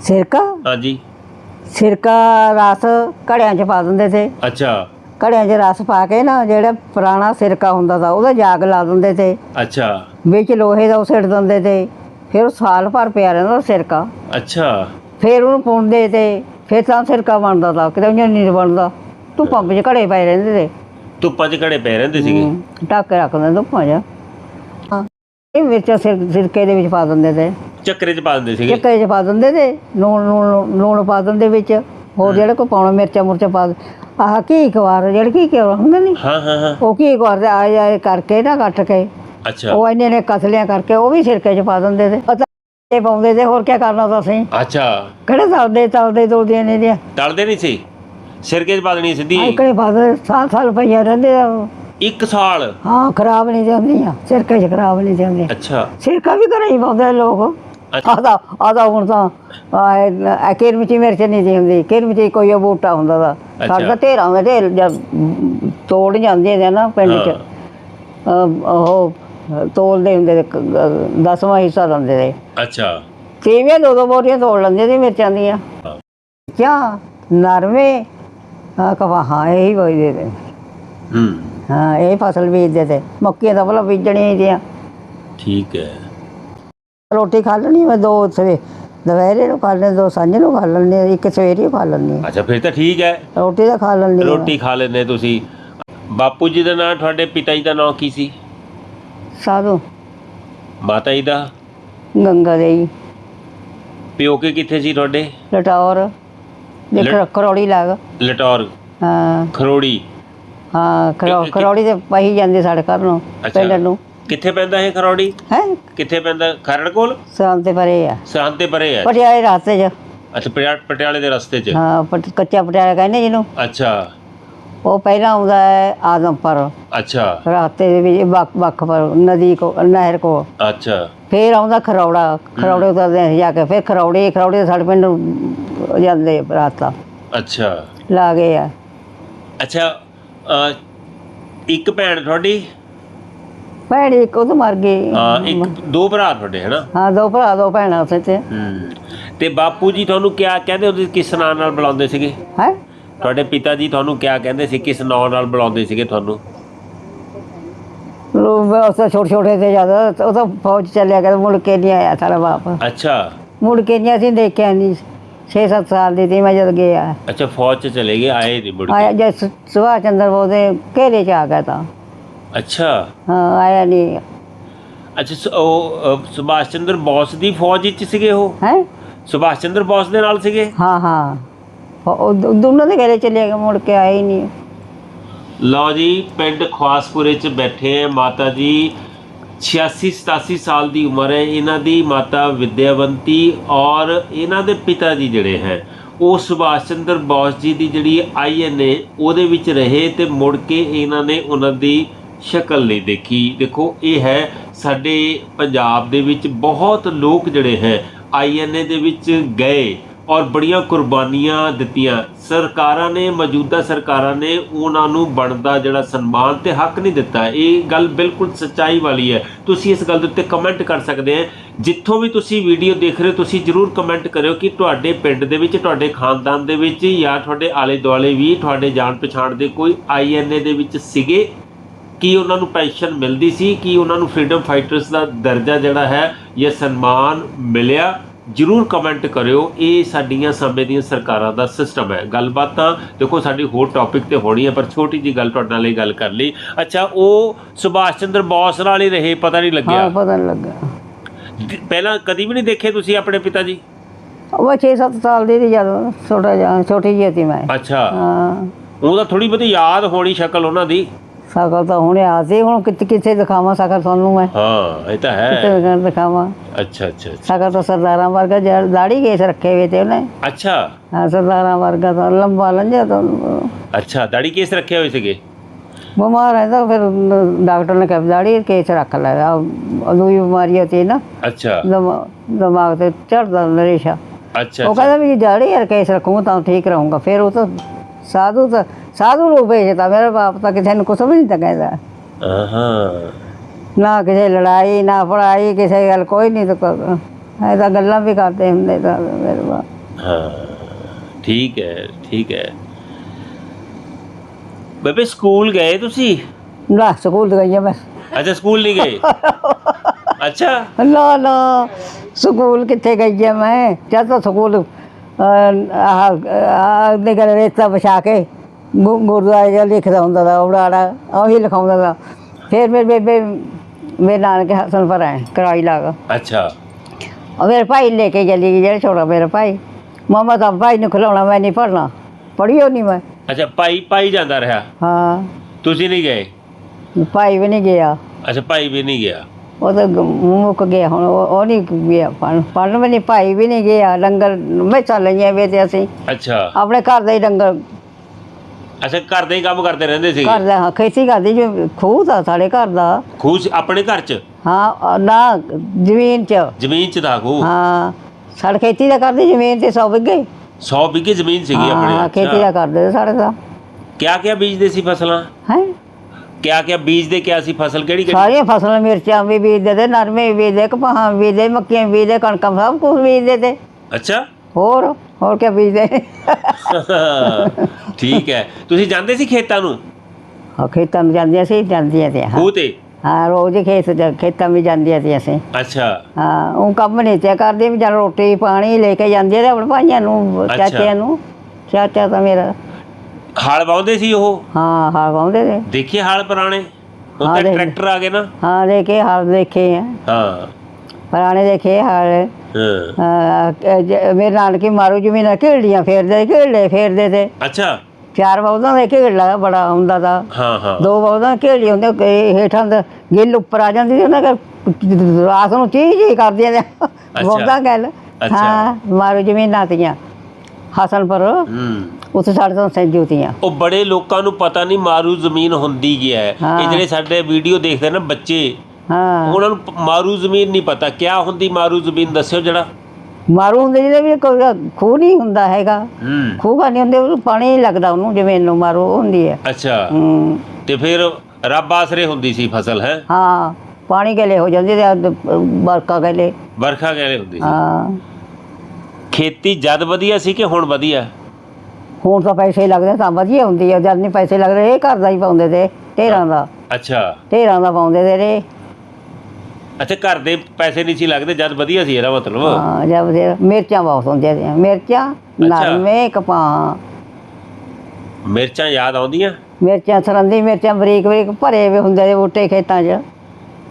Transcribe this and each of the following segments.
ਸਿਰਕਾ? ਹਾਂਜੀ। ਸਿਰਕਾ ਰਸ ਘੜਿਆਂ 'ਚ ਪਾ ਦਿੰਦੇ ਤੇ। ਅੱਛਾ। ਘੜਿਆਂ 'ਚ ਰਸ ਪਾ ਕੇ ਨਾ ਜਿਹੜਾ ਪੁਰਾਣਾ ਸਿਰਕਾ ਹੁੰਦਾ ਤਾ ਉਹਦਾ ਜਾਗ ਲਾ ਦਿੰਦੇ ਤੇ। ਅੱਛਾ। ਵਿੱਚ ਲੋਹੇ ਦਾ ਉਹ ਸਿੱਟ ਦਿੰਦੇ ਤੇ। ਫਿਰ ਉਹ ਸਾਲ ਭਰ ਪਿਆ ਰਹਿੰਦਾ ਉਹ ਸਿਰਕਾ। ਅੱਛਾ। ਫਿਰ ਉਹਨੂੰ ਪਾਉਂਦੇ ਤੇ। ਫਿਰ ਤਾਂ ਸਿਰਕਾ ਬਣਦਾ ਤਾ ਕਿਤੇ ਉਂਝ ਨਹੀਂ ਬਣਦਾ। ਧੁੱਪਾਂ ਵਿੱਚ ਘੜੇ ਪਏ ਰਹਿੰਦੇ ਤੇ। ਧੁੱਪਾਂ 'ਚ ਘੜੇ ਪੈ ਰਹਿੰਦੇ ਸੀਗੇ? ਢੱਕ ਕੇ ਰੱਖ ਦਿੰਦੇ ਧੁੱਪਾਂ 'ਚ। ਇਹ ਵਿੱਚ ਸਿਰ- ਸਿਰਕੇ ਦੇ ਵਿੱਚ ਪਾ ਦਿੰਦੇ ਤੇ। ਚੱਕਰੇ 'ਚ ਪਾ ਦਿੰਦੇ ਸੀਗੇ। ਚੱਕੇ 'ਚ ਪਾ ਦਿੰਦੇ ਤੇ ਲੂਣ ਲੂਣ ਲੂਣ ਪਾ ਦਿੰਦੇ ਵਿੱਚ। ਹੋਰ ਜਿਹੜੇ ਕੋਈ ਪਾਉਣਾ ਮਿਰਚਾਂ ਮੁਰਚਾਂ ਪਾ ਦੇ ਆਹ ਕੀ ਕਵਾਰ ਜਿਹੜੇ ਕੀ ਕਿਉਂ ਹੁੰਦੇ ਨਹੀਂ ਹਾਂ ਹਾਂ ਹਾਂ। ਉਹ ਕੀ ਕਰਦੇ ਆ ਜਾਏ ਕਰਕੇ ਨਾ ਕੱਟ ਕੇ। ਅੱਛਾ। ਉਹ ਇੰਨੇ ਨੇ ਕਤਲਿਆਂ ਕਰਕੇ ਉਹ ਵੀ ਸਿਰਕੇ 'ਚ ਪਾ ਦਿੰਦੇ ਤੇ। ਪਤਾ ਇਹ ਪਾਉਂਦੇ ਤੇ ਹੋਰ ਕੀ ਕਰਨਾ ਤਾਂ ਅਸੀਂ? ਅੱਛਾ। ਕਿਹੜੇ ਤਲਦੇ ਤਲਦੇ ਦੋਦੀਆਂ ਨੇ ਦੀਆਂ ਤਲਦੇ ਨਹੀਂ ਸੀ? ਸਿਰਕੇ 'ਚ ਪਾ ਦੇਣੀ ਸਿੱਧੀ। ਇਕੜੇ ਪਾ ਦੇ ਸਾਲ ਸਾਲ ਪਈਆਂ ਰਹਿੰਦੇ ਆ ਉਹ। ਇੱਕ ਸਾਲ? ਹਾਂ ਖਰਾਬ ਨਹੀਂ ਜਾਂਦੀਆਂ ਸਿਰਕੇ 'ਚ ਖਰਾਬ ਨਹੀਂ ਜਾਂਦੀਆਂ ਅੱਛਾ। ਸਿਰਕਾ ਵੀ ਘਰੇ ਹੀ ਪਾਉਂਦੇ ਲੋਕ। ਅੱਛਾ। ਆਦਾ ਆਦਾ ਹੁਣ ਤਾਂ ਆ ਕਿਰਮਚੀ ਮਿਰਚ ਨਹੀਂ ਦੀ ਹੁੰਦੀ ਕਿਰਮਚੀ ਕੋਈ ਉਹ ਬੂਟਾ ਹੁੰਦਾ ਦਾ ਅੱਛਾ। ਸਾਡਾ ਢੇਰਾਂ ਦੇ ਢੇਰ ਜਦ ਤੋੜ ਜਾਂਦੇ ਨੇ ਨਾ ਪਿੰਡ 'ਚ। ਉਹ ਤੋਲਦੇ ਹੁੰਦੇ ਤੇ ਕ- ਗ- ਦਸਵਾਂ ਹਿੱਸਾ ਦਿੰਦੇ ਨੇ। ਅੱਛਾ। ਤੀਵੀਆਂ ਦੋ ਦੋ ਬੋਰੀਆਂ ਤੋੜ ਲੈਂਦੇ ਸੀ ਮਿਰਚਾਂ ਦੀਆਂ। ਹਾਂ। ਕਿਆ ਨਰਮੇ ਹਾਂ ਕਵਾਹਾਂ ਇਹੀ ਬੋਈਦੇ ਤੇ ਹੂੰ। ਹਾਂ ਇਹ ਫਸਲ ਬੀਜਦੇ ਤੇ। ਮੱਕੀਆਂ ਤਾਂ ਭਲਾ ਬੀਜਣੀਆਂ ਹੀ ਦੀਆਂ ਠੀਕ ਹੈ। ਰੋਟੀ ਖਾ ਲੈਣੀ ਮੈਂ ਦੋ ਸਵੇ ਦੁਪਹਿਰੇ ਨੂੰ ਖਾ ਲੈਣੀ ਦੋ ਸਾਂਝ ਨੂੰ ਖਾ ਲੈਣੀ ਇੱਕ ਸਵੇਰੇ ਖਾ ਲੈਣੀ ਅੱਛਾ ਫਿਰ ਤਾਂ ਠੀਕ ਹੈ। ਰੋਟੀ ਤਾਂ ਖਾ ਲੈਣੀ ਰੋਟੀ ਖਾ ਲੈਂਦੇ ਤੁਸੀਂ। ਬਾਪੂ ਜੀ ਦਾ ਨਾਂ ਤੁਹਾਡੇ ਪਿਤਾ ਜੀ ਦਾ ਨਾਂ ਕੀ ਸੀ? ਸਾਧੂ। ਮਾਤਾ ਜੀ ਦਾ? ਗੰਗਾ ਦੇਈ ਪਿਓਕੇ ਕਿੱਥੇ ਸੀ ਤੁਹਾਡੇ? ਲਟੌਰ। ਦੇਖ ਕਰੌੜੀ ਲੱਗ। ਲਟੌਰ। ਹਾਂ। ਖਰੋੜੀ। ਹਾਂ ਕਰੌ- ਕਿ- ਕਰੌੜੀ ਤੇ ਪਹੀ ਜਾਂਦੇ ਸਾਡੇ ਘਰ ਨੂੰ ਅੱਛਾ। ਪਿੰਡ ਨੂੰ। ਕਿੱਥੇ ਪੈਂਦਾ ਇਹ ਖਰੋੜੀ? ਹੈ? ਕਿੱਥੇ ਪੈਂਦਾ? ਖਰੜ ਕੋਲ? ਸਾਂ ਤੇ ਪਰੇ ਆ। ਸਾਂ ਤੇ ਪਰੇ ਹੈ ਪਟਿਆਲੇ ਰਾਸਤੇ 'ਚ। ਅੱਛਾ ਪਟਿਆ- ਪਟਿਆਲੇ ਦੇ ਰਸਤੇ 'ਚ। ਹਾਂ ਪਟ- ਕੱਚਾ ਪਟਿਆਲਾ ਕਹਿੰਦੇ ਜਿਹਨੂੰ। ਅੱਛਾ। ਉਹ ਪਹਿਲਾਂ ਆਉਂਦਾ ਹੈ ਆਦਮਪੁਰ। ਅੱਛਾ। ਰਾਸਤੇ ਦੇ ਵਿੱਚ ਵੱਖ ਵੱਖ ਪਰ ਨਦੀ ਕੋ ਨਹਿਰ ਕੋ। ਅੱਛਾ। ਫੇਰ ਆਉਂਦਾ ਖਰੌੜਾ। ਖਰੌੜੇ ਉਤਰਦੇ ਅਸੀਂ ਜਾ ਕੇ। ਫੇਰ ਖਰੌੜੇ ਖਰੌੜੇ ਸਾਡੇ ਪਿੰਡ ਨੂੰ ਜਾਂਦੇ ਰਾਸਤਾ ਅੱਛਾ। ਲਾ ਗਏ ਆ। ਅੱਛਾ ਇੱਕ ਭੈਣ ਤੁਹਾਡੀ? ਭੈਣ ਇੱਕ ਉਹ ਤਾਂ ਮਰ ਗਈ। ਅ, ਇੱਕ ਦੋ ਭਰਾ ਤੁਹਾਡੇ ਹੈਨਾ? ਹਾਂ ਦੋ ਭਰਾ ਦੋ ਭੈਣਾਂ ਉੱਥੇ ਤੇ ਹੂੰ। ਤੇ ਬਾਪੂ ਜੀ ਤੁਹਾਨੂੰ ਕਿਆ ਕਹਿੰਦੇ ਹੁੰਦੇ ਸੀ ਕਿਸ ਨਾਂ ਨਾਲ ਬੁਲਾਉਂਦੇ ਸੀਗੇ? ਹੈ? ਤੁਹਾਡੇ ਪਿਤਾ ਜੀ ਤੁਹਾਨੂੰ ਕਿਆ ਕਹਿੰਦੇ ਸੀ ਕਿਸ ਨਾਂ ਨਾਲ ਬੁਲਾਉਂਦੇ ਸੀਗੇ ਤੁਹਾਨੂੰ? ਲੋਕ ਉਸ ਛੋਟੇ ਛੋਟੇ ਤੇ ਜਦ ਉਹ ਤਾਂ ਫੌਜ ਚੱਲਿਆ ਗਿਆ ਮੁੜ ਕੇ ਨਹੀਂ ਆਇਆ ਸਾਰਾ ਬਾਪ। ਅੱਛਾ। ਮੁੜ ਕੇ ਨਹੀਂ ਅਸੀਂ ਦੇਖਿਆ ਨਹੀਂ। 6-7 ਸਾਲ ਦੀ ਸੀ ਮੈਂ ਜਦ ਗਿਆ। ਅੱਛਾ ਫੌਜ 'ਚ ਚਲੇ ਗਏ ਆਏ ਨਹੀਂ ਮੁੜ ਕੇ ਆਇਆ ਜਦ ਸੁ- ਸੁਭਾਸ਼ ਚੰਦਰ ਬੋਸ ਦੇ ਘੇਰੇ 'ਚ ਆ ਗਿਆ ਤਾਂ। ਅੱਛਾ। ਹਾਂ ਆਇਆ ਨਹੀਂ ਅੱਛਾ ਸ- ਉਹ ਅ, ਸੁਭਾਸ਼ ਚੰਦਰ ਬੋਸ ਦੀ ਫੌਜ ਵਿੱਚ ਸੀਗੇ ਉਹ? ਹੈ? ਸੁਭਾਸ਼ ਚੰਦਰ ਬੋਸ ਦੇ ਨਾਲ ਸੀਗੇ? ਹਾਂ ਹਾਂ। ਉਹ ਦੋ- ਦੋਨੋਂ ਦੇ ਘਰੇ ਚਲੇ ਗਏ ਮੁੜ ਕੇ ਆਏ ਹੀ ਨਹੀਂ ਲਓ ਜੀ ਪਿੰਡ ਖਵਾਸਪੁਰੇ 'ਚ ਬੈਠੇ ਆ ਮਾਤਾ ਜੀ। 86 87 ਸਾਲ ਦੀ ਉਮਰ ਹੈ। ਇਹਨਾਂ ਦੀ ਮਾਤਾ ਵਿਦਿਆਵੰਤੀ ਔਰ ਇਹਨਾਂ ਦੇ ਪਿਤਾ ਜੀ ਜਿਹੜੇ ਹੈ, ਉਹ ਸੁਭਾਸ਼ ਚੰਦਰ ਬੋਸ ਜੀ ਦੀ ਜਿਹੜੀ ਆਈਐਨਏ ਉਹਦੇ ਵਿੱਚ ਰਹੇ ਤੇ ਮੁੜ ਕੇ ਇਹਨਾਂ ਨੇ ਉਹਨਾਂ ਦੀ ਸ਼ਕਲ ਨਹੀਂ ਦੇਖੀ। ਦੇਖੋ, ਇਹ ਹੈ ਸਾਡੇ ਪੰਜਾਬ ਦੇ ਵਿੱਚ ਬਹੁਤ ਲੋਕ ਜਿਹੜੇ ਹੈ ਆਈਐਨਏ ਦੇ ਵਿੱਚ ਗਏ। ਔਰ ਬੜੀਆਂ ਕੁਰਬਾਨੀਆਂ ਦਿੱਤੀਆਂ। ਸਰਕਾਰਾਂ ਨੇ, ਮੌਜੂਦਾ ਸਰਕਾਰਾਂ ਨੇ ਉਹਨਾਂ ਨੂੰ ਬਣਦਾ ਜਿਹੜਾ ਸਨਮਾਨ ਤੇ ਹੱਕ ਨਹੀਂ ਦਿੱਤਾ। ਇਹ ਗੱਲ ਬਿਲਕੁਲ ਸੱਚਾਈ ਵਾਲੀ ਹੈ। ਤੁਸੀਂ ਇਸ ਗੱਲ ਦੇ ਉੱਤੇ ਕਮੈਂਟ ਕਰ ਸਕਦੇ ਆ ਜਿੱਥੋਂ ਵੀ ਤੁਸੀਂ ਵੀਡੀਓ ਦੇਖ ਰਹੇ ਹੋ, ਤੁਸੀਂ ਜਰੂਰ ਕਮੈਂਟ ਕਰਿਓ ਕਿ ਤੁਹਾਡੇ ਪਿੰਡ ਦੇ ਵਿੱਚ, ਤੁਹਾਡੇ ਖਾਨਦਾਨ ਦੇ ਵਿੱਚ ਜਾਂ ਤੁਹਾਡੇ ਆਲੇ ਦੁਆਲੇ ਵੀ ਤੁਹਾਡੇ ਜਾਣ ਪਛਾਣ ਦੇ ਕੋਈ ਆਈਐਨਏ ਦੇ ਵਿੱਚ ਸੀਗੇ? ਕੀ ਉਹਨਾਂ ਨੂੰ ਪੈਨਸ਼ਨ ਮਿਲਦੀ ਸੀ? ਕੀ ਉਹਨਾਂ ਨੂੰ ਫਰੀडम ਫਾਈਟਰਸ ਦਾ ਦਰਜਾ ਜਿਹੜਾ ਹੈ ਜਾਂ ਸਨਮਾਨ ਮਿਲਿਆ? ਜਰੂਰ ਕਮੈਂਟ ਕਰਿਓ। ਇਹ ਸਾਡੀਆਂ ਸਮੇਂ ਦੀਆਂ ਸਰਕਾਰਾਂ ਦਾ ਸਿਸਟਮ ਹੈ। ਗੱਲਬਾਤ ਤਾਂ ਦੇਖੋ ਸਾਡੀ ਹੋਰ ਟੌਪਿਕ ਤੇ ਹੋਣੀ ਹੈ ਪਰ ਛੋਟੀ ਜੀ ਗੱਲ ਤੁਹਾਡੇ ਨਾਲ ਇਹ ਗੱਲ ਕਰ ਲਈ। ਅੱਛਾ ਉਹ ਸੁਭਾਸ਼ ਚੰਦਰ ਬੋਸ ਨਾਲ ਹੀ ਰਹੇ ਪਤਾ ਨਹੀਂ ਹਾਂ ਲੱਗਿਆ ਪਤਾ ਨਹੀਂ ਲੱਗਾ ਪਹਿਲਾਂ ਕਦੀ ਵੀ ਨਹੀਂ ਦੇਖੇ ਤੁਸੀਂ ਆਪਣੇ ਪਿਤਾ ਜੀ? ਉਹ 6-7 ਸਾਲ ਦੀ ਸੀ ਜਦੋਂ ਛੋਟਾ ਜਿਹਾ ਛੋਟੀ ਜਿਹੀ ਸੀ ਮੈਂ। ਅੱਛਾ। ਹਾਂ। ਉਹਦਾ ਥੋੜੀ ਬਹੁਤੀ ਯਾਦ ਹੋਣੀ ਸ਼ਕਲ ਉਹਨਾਂ ਦੀ। ਸਕਲ ਤਾਂ ਹੁਣੇ ਆ ਸੀ ਹੁਣ ਕਿੱਥੇ ਕਿੱਥੇ ਦਿਖਾਵਾਂ ਸਕਲ ਤੁਹਾਨੂੰ ਮੈਂ? ਹਾਂ ਇਹ ਤਾਂ ਕਿੱਥੇ ਹੈ ਦਿਖਾ- ਦਿਖਾਵਾਂ? ਅੱਛਾ ਅੱਛਾ। ਸਕਲ ਤਾਂ ਸਰਦਾਰਾਂ ਵਰਗਾ ਦਾੜੀ ਕੇਸ ਰੱਖੇ ਹੋਏ ਤੇ ਉਹਨੇ। ਅੱਛਾ। ਹਾਂ ਸਰਦਾਰਾਂ ਵਰਗਾ ਤਾਂ ਲੰਬਾ ਲੰਜਾ ਤਾਂ ਅੱਛਾ ਦਾੜੀ ਕੇਸ ਰੱਖੇ ਹੋਏ ਸੀਗੇ? ਬਿਮਾਰ ਹੈ ਤਾਂ ਫਿਰ ਡਾਕਟਰ ਨੇ ਕਿਹਾ ਦਾੜੀ ਕੇਸ ਰੱਖ ਲੈ ਅਦੂਈ ਬਿਮਾਰੀ ਹੋਤੀ ਨਾ। ਅੱਛਾ। ਦਿਮਾ- ਦਿਮਾਗ ਤੇ ਚੜਦਾ ਨਰੇਸ਼ਾ। ਅੱਛਾ ਉਹ ਕਹਿੰਦਾ ਵੀ ਦਾੜੀ ਕੇਸ ਰੱਖੂਗਾ ਤਾਂ ਠੀਕ ਰਹੂੰਗਾ ਫਿਰ ਉਹ ਤਾਂ ਸਾਧੂ ਤਾਂ ਸਾਧੂ ਨੂੰ ਭੇਜਦਾ ਮੇਰਾ ਬਾਪ ਤਾਂ ਕਿਸੇ ਨੂੰ ਕੁਛ ਵੀ ਨਹੀਂ ਤਾਂ ਕਹਿੰਦਾ। ਹਾਂ ਨਾ ਕਿਸੇ ਲੜਾਈ ਨਾ ਪੜਾਈ ਕਿਸੇ ਗੱਲ ਕੋਈ ਨਹੀਂ ਤਾਂ ਇਹ ਤਾਂ ਗੱਲਾਂ ਵੀ ਕਰਦੇ ਹੁੰਦੇ ਤਾਂ ਮੇਰੇ ਬਾਪ। ਹਾਂ ਠੀਕ ਹੈ ਠੀਕ ਹੈ। ਬੇਬੇ ਸਕੂਲ ਗਏ ਤੁਸੀਂ? ਨਾ ਸਕੂਲ ਗਈ ਮੈਂ। ਅੱਛਾ ਸਕੂਲ ਨਹੀਂ ਗਏ? ਅੱਛਾ। ਨਾ ਨਾ ਸਕੂਲ ਕਿੱਥੇ ਗਈ ਮੈਂ? ਜਦ ਤਾਂ ਸਕੂਲ ਦੇ ਘਰ ਰੇਤਾ ਵਿਛਾ ਕੇ ਗੁਰਦੁਆਰੇ ਜਿਹਾ ਲਿਖਦਾ ਹੁੰਦਾ ਦਾ ਉੜਾੜਾ ਉਹੀ ਲਿਖਾਉਂਦਾ ਦਾ ਫਿਰ ਮੇਰੇ ਬੇਬੇ ਮੇਰੇ ਨਾਨਕੇ ਹਸਨ ਪਰ ਆਏ ਕਰਾਈ ਲਾਗਾ ਅੱਛਾ ਉਹ ਮੇਰੇ ਭਾਈ ਲੈ ਕੇ ਚਲੀ ਗਈ ਜਿਹੜਾ ਛੋਟਾ ਮੇਰਾ ਭਾਈ ਮਾਮਾ ਤਾਂ ਭਾਈ ਨੂੰ ਖਿਲਾਉਣਾ ਮੈਂ ਨਹੀਂ ਪੜਨਾ ਪੜ੍ਹੀ ਹੋਣੀ ਮੈਂ ਅੱਛਾ ਭਾਈ ਭਾਈ ਜਾਂਦਾ ਰਿਹਾ ਹਾਂ ਤੁਸੀਂ ਨਹੀਂ ਗਏ ਭਾਈ ਵੀ ਨਹੀਂ ਗਿਆ ਅੱਛਾ ਭਾਈ ਵੀ ਨਹੀਂ ਗਿਆ ਉਹ ਤਾਂ ਗ- ਮੁੱਕ ਗਿਆ ਹੁਣ ਉਹ ਉਹ ਨਹੀਂ ਗਿਆ ਪੜ੍ਹਨ ਪੜ੍ਹਨ ਵੀ ਨਹੀਂ ਭਾਈ ਵੀ ਨਹੀਂ ਗਿਆ ਲੰਗਰ ਮੈਸਾਂ ਲਈਆਂ ਵੇ ਤੇ ਅਸੀਂ। ਅੱਛਾ। ਆਪਣੇ ਘਰ ਦਾ ਹੀ ਲੰਗਰ। ਅੱਛਾ ਘਰ ਦੇ ਹੀ ਕੰਮ ਕਰਦੇ ਰਹਿੰਦੇ ਸੀ। ਘਰ ਦਾ ਹਾਂ, ਖੇਤੀ ਕਰਦੀ ਜੋ ਖੂਹ ਦਾ ਸਾਡੇ ਘਰ ਦਾ। ਖੂਜ ਆਪਣੇ ਘਰ 'ਚ? ਹਾਂ ਅ, ਨਾ ਜ਼ਮੀਨ 'ਚ। ਜ਼ਮੀਨ 'ਚ ਦਾ ਖੂਹ? ਹਾਂ ਸਾਡੇ ਖੇਤੀ ਦਾ ਕਰਦੇ ਜ਼ਮੀਨ ਤੇ 100 ਵਿਗੇ 100 ਵਿਗੇ ਜ਼ਮੀਨ ਸੀਗੀ ਆਪਣੇ ਹਾਂ ਖੇਤੀ ਦਾ ਕਰਦੇ ਸਾਡੇ ਦਾ ਕਿਆ ਕਿਆ ਬੀਜਦੇ ਸੀ ਫਸਲਾਂ? ਹੈ? ਕਿਆ ਕਿਆ ਬੀਜਦੇ ਕਿਆ ਸੀ? ਫਸਲ ਕਿਹੜੀ ਕਿਹੜੀ? ਸਾਰੀਆਂ ਫਸਲਾਂ ਮਿਰਚਾਂ ਵੀ ਬੀਜਦੇ ਤੇ ਨਰਮੇ ਵੀ ਬੀਜਦੇ ਕਪਾਹਾਂ ਵੀ ਬੀਜਦੇ ਮੱਕੀਆਂ ਵੀ ਬੀਜਦੇ ਕਣਕਾਂ ਸਭ ਕੁਝ ਬੀਜਦੇ ਤੇ। ਅੱਛਾ। ਹੋਰ ਹੋਰ ਕੀ ਬੀਜਦੇ? ਠੀਕ ਹੈ। ਤੁਸੀਂ ਜਾਂਦੇ ਸੀ ਖੇਤਾਂ ਨੂੰ? ਹਾਂ ਖੇਤਾਂ ਨੂੰ ਜਾਂਦੀਆਂ ਸੀ ਜਾਂਦੀਆਂ ਤੇ ਹਾਂ। ਖੂਹ ਤੇ? ਹਾਂ ਰੋਜ਼ ਹੀ ਖੇਤ ਚ ਖੇਤਾਂ ਵੀ ਜਾਂਦੀਆਂ ਸੀ ਅਸੀਂ। ਅੱਛਾ। ਹਾਂ ਉਹ ਕੰਮ ਨਹੀਂ ਤੇ ਕਰਦੇ ਵੀ ਜਾਂ ਰੋਟੀ ਪਾਣੀ ਲੈ ਕੇ ਜਾਂਦੇ ਤੇ ਆਪਣੇ ਭਾਈਆਂ ਨੂੰ ਅੱਛਾ। ਚਾਚਿਆਂ ਨੂੰ। ਚਾਚਾ ਤਾਂ ਮੇਰਾ ਹਲ ਵਾਉਂਦੇ ਸੀ ਉਹ? ਹਾਂ ਹਾਲ ਵਾਉਂਦੇ ਤੇ ਦੇਖੀਏ ਹਲ ਪੁਰਾਣੇ? ਹੁਣ ਹਾਂ, ਤਾਂ ਦੇਖ- ਟਰੈਕਟਰ ਆ ਗਏ ਨਾ। ਹਾਂ ਦੇਖੇ ਹਾਲ ਦੇਖੇ ਆ। ਹਾਂ। ਪੁਰਾਣੇ ਦੇਖੇ ਹਾਲ। ਹਾਂ। ਮੇਰੇ ਨਾਨਕੇ ਮਾਰੂ ਜ਼ਮੀਨਾਂ ਘੇੜੀਆਂ ਫੇਰਦੇ ਘੇੜੇ ਫੇਰਦੇ ਤੇ। ਅੱਛਾ। ਚਾਰ ਬੌਦਾਂ ਦੇ ਘੇੜਾ ਬੜਾ ਹੁੰਦਾ ਦਾ ਹਾਂ ਹਾਂ। ਦੋ ਬੌਦਾਂ ਘੇੜੀ ਹੁੰਦੇ ਕਿ ਹੇਠਾਂ ਦਾ ਗਿੱਲ ਉੱਪਰ ਆ ਜਾਂਦੀ ਸੀ ਉਹਨਾਂ ਕਰ ਰਾਤ ਨੂੰ ਚੀਜ਼ ਹੀ ਕਰਦੀਆਂ ਨੇ ਬੌਦਾਂ ਗੱਲ। ਅੱਛਾ। ਹਾਂ ਮਾਰੂ ਜ਼ਮੀਨਾਂ ਤੀਆਂ। ਹਸਨਪੁਰ। ਹੂੰ। ਉੱਥੇ ਸਾਡੇ ਤੋਂ ਸੰਜੂ ਤੀਆਂ ਉਹ ਬੜੇ ਲੋਕਾਂ ਨੂੰ ਪਤਾ ਨਹੀਂ ਮਾਰੂ ਜ਼ਮੀਨ ਹੁੰਦੀ ਕੀ ਹੈ। ਇਹ। ਜਿਹੜੇ ਸਾਡੇ ਵੀਡੀਓ ਦੇਖਦੇ ਨਾ ਬੱਚੇ ਹਾਂ। ਉਹਨਾਂ ਨੂੰ ਮਾਰੂ ਜ਼ਮੀਨ ਨਹੀਂ ਪਤਾ। ਕਿਆ ਹੁੰਦੀ ਮਾਰੂ ਜ਼ਮੀਨ ਦੱਸਿਓ ਜਰਾ। ਮਾਰੂ ਹੁੰਦੇ ਜਿਹਦੇ ਵੀ ਕੋਈ ਖੂਹ ਨਹੀਂ ਹੁੰਦਾ ਹੈਗਾ। ਹੂੰ। ਖੂਹ ਨਹੀਂ ਹੁੰਦੇ ਉਹਨੂੰ ਪਾਣੀ ਲੱਗਦਾ ਉਹਨੂੰ ਜ਼ਮੀਨ ਨੂੰ ਮਾਰੂ ਹੁੰਦੀ ਹੈ। ਅੱਛਾ। ਹੂੰ। ਤੇ ਫਿਰ ਰੱਬ ਆਸਰੇ ਹੁੰਦੀ ਸੀ ਫਸਲ ਹੈ? ਹਾਂ ਪਾਣੀ ਗਲੇ ਹੋ ਜਾਂਦੀ ਤੇ ਬਰਕਾ ਗਲੇ। ਵਰਖਾ ਕਹਿੰਦੇ ਹੁੰਦੀ ਸੀ। ਹਾਂ। ਖੇਤੀ ਜਦ ਵਧੀਆ ਸੀ ਕਿ ਹੁਣ ਵਧੀਆ? ਹੁਣ ਤਾਂ ਪੈਸੇ ਲੱਗਦੇ ਤਾਂ ਵਧੀਆ ਹੁੰਦੀ ਹੈ ਜਦ ਨਹੀਂ ਪੈਸੇ ਲੱਗਦੇ ਇਹ ਘਰ ਦਾ ਹੀ ਪਾਉਂਦੇ ਤੇ ਢੇਰਾਂ ਦਾ। ਅੱਛਾ। ਢੇਰਾਂ ਦਾ ਪਾਉਂਦੇ ਤੇ ਰੇ ਅੱਛਾ ਘਰ ਦੇ ਪੈਸੇ ਨਹੀਂ ਸੀ ਲੱਗਦੇ ਜਦ ਵਧੀਆ ਸੀ ਇਹਦਾ ਮਤਲਬ। ਹਾਂ ਜਦ ਵਧੀਆ- ਮਿਰਚਾਂ ਬਹੁਤ ਹੁੰਦੀਆਂ ਸੀ ਮਿਰਚਾਂ ਨਰਮੇ ਕਪਾਹ ਮਿਰਚਾਂ ਯਾਦ ਆਉਂਦੀਆਂ? ਮਿਰਚਾਂ ਸਰੰਦੀ ਮਿਰਚਾਂ ਬਰੀਕ ਬਰੀਕ ਭਰੇ ਵੀ ਹੁੰਦੇ ਨੇ ਬੂਟੇ ਖੇਤਾਂ 'ਚ।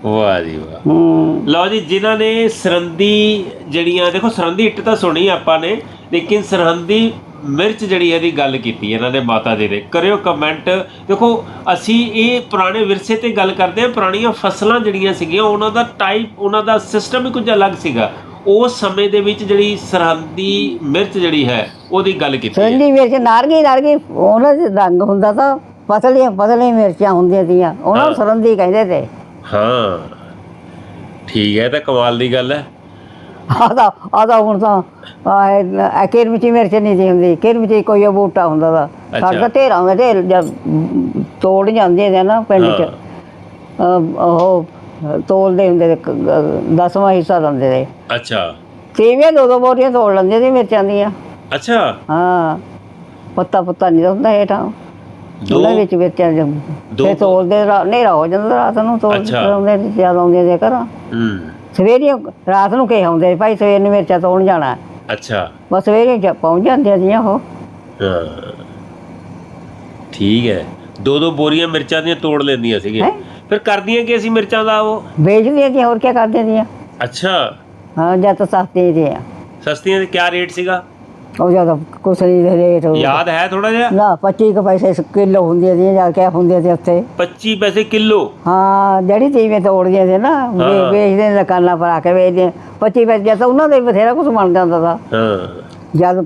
ਵਾਹ ਜੀ ਵਾਹ। ਹੂੰ। ਲਓ ਜੀ ਜਿਨ੍ਹਾਂ ਨੇ ਸਰੰਦੀ ਜਿਹੜੀਆਂ ਦੇਖੋ ਸਰੰਦੀ ਇੱਟ ਤਾਂ ਸੁਣੀ ਆਪਾਂ ਨੇ ਲੇਕਿਨ ਸਰਹੰਦੀ ਮਿਰਚ ਜਿਹੜੀ ਇਹਦੀ ਗੱਲ ਕੀਤੀ ਇਹਨਾਂ ਨੇ ਮਾਤਾ ਜੀ ਨੇ। ਕਰਿਓ ਕਮੈਂਟ ਦੇਖੋ ਅਸੀਂ ਇਹ ਪੁਰਾਣੇ ਵਿਰਸੇ ਤੇ ਗੱਲ ਕਰਦੇ ਹਾਂ ਪੁਰਾਣੀਆਂ ਫਸਲਾਂ ਜਿਹੜੀਆਂ ਸੀਗੀਆਂ ਉਹਨਾਂ ਦਾ ਟਾਈਪ ਉਹਨਾਂ ਦਾ ਸਿਸਟਮ ਹੀ ਕੁਝ ਅਲੱਗ ਸੀਗਾ। ਉਸ ਸਮੇਂ ਦੇ ਵਿੱਚ ਜਿਹੜੀ ਸਰਹੰਦੀ ਮਿਰਚ ਜਿਹੜੀ ਹੈ ਉਹਦੀ ਗੱਲ ਕੀਤੀ ਹੈ। ਸਰੰਦੀ ਮਿਰਚ ਨਾਰਗੀ ਨਾਰਗੀ ਉਹਨਾਂ ਦੇ ਰੰਗ ਹੁੰਦਾ ਤਾਂ ਪਤਲੀਆਂ ਪਤਲੀਆਂ ਮਿਰਚਾਂ ਹੁੰਦੀਆਂ ਤੀਆਂ ਉਹਨਾਂ ਨੂੰ ਸਰੰਦੀ ਕਹਿੰਦੇ ਤੇ। ਹਾਂ। ਠੀਕ ਹੈ ਤਾਂ ਕਮਾਲ ਦੀ ਗੱਲ ਹੈ। ਆਦਾ ਆਦਾ ਹੁਣ ਤਾਂ ਆ ਕਿਰਮਚੀ ਮਿਰਚ ਨਹੀਂ ਦੀ ਹੁੰਦੀ। ਕਿਰਮਚੀ ਕੋਈ ਉਹ ਬੂਟਾ ਹੁੰਦਾ ਦਾ। ਸਾਡਾ ਢੇਰਾਂ ਦਾ ਢੇਰ ਜਦ ਤੋੜ ਜਾਂਦੇ ਨੇ ਨਾ ਪਿੰਡ ਚ। ਉਹ ਤੋਲਦੇ ਹੁੰਦੇ ਤੇ ਦਸਵਾਂ ਹਿੱਸਾ ਦਿੰਦੇ ਨੇ ਅੱਛਾ। ਤੀਵੀਆਂ ਦੋ ਦੋ ਬੋਰੀਆਂ ਤੋੜ ਲੈਂਦੇ ਸੀ ਮਿਰਚਾਂ ਦੀਆਂ। ਅੱਛਾ। ਹਾਂ। ਪੱਤਾ ਪੱਤਾ ਨਹੀਂ ਹੁੰਦਾ ਹੇਠਾਂ। ਉਹਨਾਂ ਵਿੱਚ ਮਿਰਚਾਂ ਜਮ ਤੇ ਤੋਲਦੇ ਰਾ- ਹਨੇਰਾ ਹੋ ਜਾਂਦਾ ਰਾਤ ਨੂੰ ਤੋਲਦੇ ਜਦ ਆਉਂਦੇ ਦੇ ਘਰਾਂ। ਹੂੰ। ਸਵੇਰੇ ਰਾਤ ਨੂੰ ਕਿਹ ਆਉਂਦੇ ਭਾਈ ਸਵੇਰ ਨੂੰ ਮਿਰਚਾਂ ਤੋੜਨ ਜਾਣਾ। ਅੱਛਾ। ਬਸ ਸਵੇਰੇ ਚ ਪਹੁੰਚ ਜਾਂਦੀਆਂ ਸੀਆਂ ਉਹ। ਹਾਂ। ਠੀਕ ਹੈ। ਦੋ ਦੋ ਬੋਰੀਆਂ ਮਿਰਚਾਂ ਦੀਆਂ ਤੋੜ ਲੈਂਦੀਆਂ ਸੀਗੇ ਹੈਂ? ਫਿਰ ਕਰਦੀਆਂ ਕੀ ਸੀ ਮਿਰਚਾਂ ਦਾ ਉਹ? ਵੇਚਦੀਆਂ ਸੀ ਹੋਰ ਕੀ ਕਰਦੇ ਸੀਆਂ ਅੱਛਾ। ਹਾਂ ਜਦ ਤਾਂ ਸਸਤੀ ਸੀ ਸਸਤੀਆਂ ਦੇ ਕਿਆ ਰੇਟ ਸੀਗਾ? ਉਹ ਜਦ ਕੁਛ ਨਹੀਂ ਦੇ ਰੇਟ ਉਹ- ਯਾਦ ਹੈ ਥੋੜਾ ਜਿਹਾ? ਨਾ 25 ਕੁ ਪੈਸੇ ਕਿਲੋ ਹੁੰਦੀਆਂ ਸੀ ਜਾਂ ਕਿਆ ਹੁੰਦੀਆਂ ਸੀ ਉੱਥੇ। 25 ਪੈਸੇ ਕਿਲੋ? ਹਾਂ ਜਿਹੜੀ ਤੀਵੇਂ ਤੋੜਦੀਆਂ ਸੀ ਨਾ ਵੇ- ਹਾਂ। ਵੇਚਦੇ ਨੇ ਦੁਕਾਨਾਂ ਪਰ ਆ ਕੇ ਵੇਚਦੇ 25 ਪੈਸੇ ਤਾਂ ਉਹਨਾਂ ਦੇ ਬਥੇਰਾ ਕੁਝ ਬਣ ਜਾਂਦਾ ਤਾ। ਹਾਂ। ਜਦ